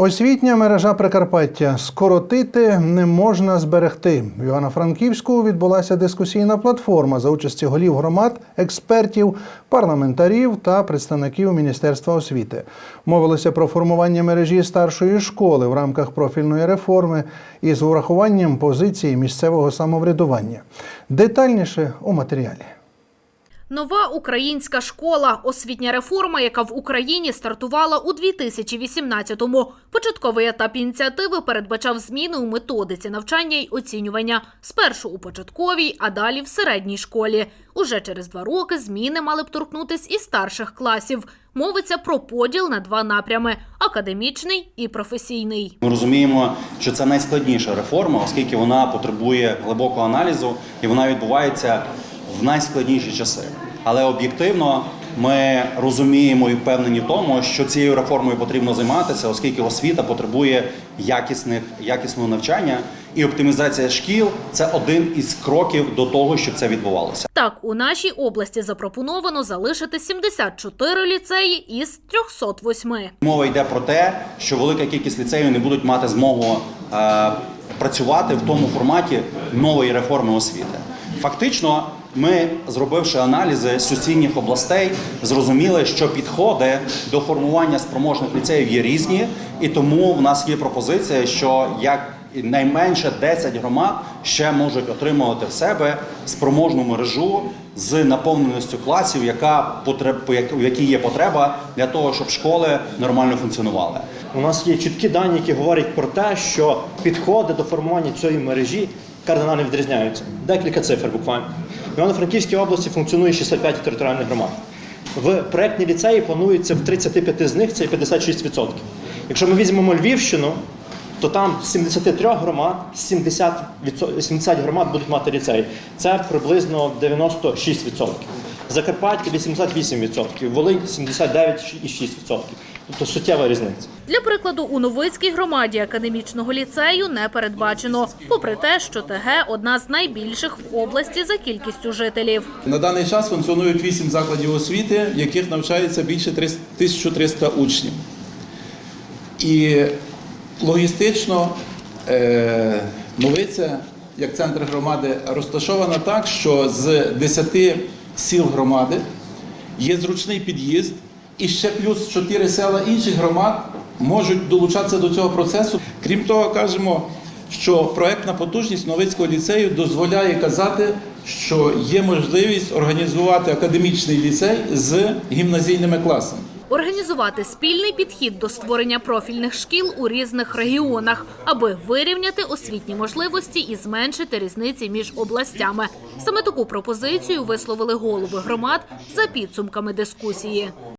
Освітня мережа Прикарпаття скоротити не можна зберегти. В Івано-Франківську відбулася дискусійна платформа за участі голів громад, експертів, парламентарів та представників Міністерства освіти. Мовилося про формування мережі старшої школи в рамках профільної реформи із урахуванням позиції місцевого самоврядування. Детальніше у матеріалі. Нова українська школа освітня реформа, яка в Україні стартувала у 2018-му. Початковий етап ініціативи передбачав зміни у методиці навчання й оцінювання спершу у початковій, а далі в середній школі. Уже через два роки зміни мали б торкнутись і старших класів. Мовиться про поділ на два напрями: академічний і професійний. Ми розуміємо, що це найскладніша реформа, оскільки вона потребує глибокого аналізу і вона відбувається в найскладніші часи. Але об'єктивно ми розуміємо і впевнені в тому, що цією реформою потрібно займатися, оскільки освіта потребує якісних якісного навчання, і оптимізація шкіл це один із кроків до того, щоб це відбувалося. Так, у нашій області запропоновано залишити 74 ліцеї із 308. Мова йде про те, що велика кількість ліцеїв не будуть мати змогу е, працювати в тому форматі нової реформи освіти. Фактично, ми, зробивши аналізи сусідніх областей, зрозуміли, що підходи до формування спроможних ліцеїв є різні, і тому в нас є пропозиція, що як найменше 10 громад ще можуть отримувати в себе спроможну мережу з наповненістю класів, яка в якій є потреба для того, щоб школи нормально функціонували. У нас є чіткі дані, які говорять про те, що підходи до формування цієї мережі кардинально відрізняються. Декілька цифр буквально. Івано-Франківській області функціонує 65 територіальних громад. В проєктні ліцеї планується в 35 з них це 56%. Якщо ми візьмемо Львівщину, то там з 73 громад 70, 70 громад будуть мати ліцей. Це приблизно 96%. Закарпаття 88%, Волинь 79,6%. Тобто суттєва різниця. Для прикладу, у Новицькій громаді академічного ліцею не передбачено, попри те, що ТГ одна з найбільших в області за кількістю жителів. На даний час функціонують 8 закладів освіти, в яких навчається більше 1300 учнів. І логістично е, Новиця, як центр громади, розташована так, що з 10 сіл громади є зручний під'їзд, і ще плюс чотири села інших громад можуть долучатися до цього процесу. Крім того, кажемо, що проектна потужність Новицького ліцею дозволяє казати, що є можливість організувати академічний ліцей з гімназійними класами. Організувати спільний підхід до створення профільних шкіл у різних регіонах, аби вирівняти освітні можливості і зменшити різниці між областями. Саме таку пропозицію висловили голови громад за підсумками дискусії.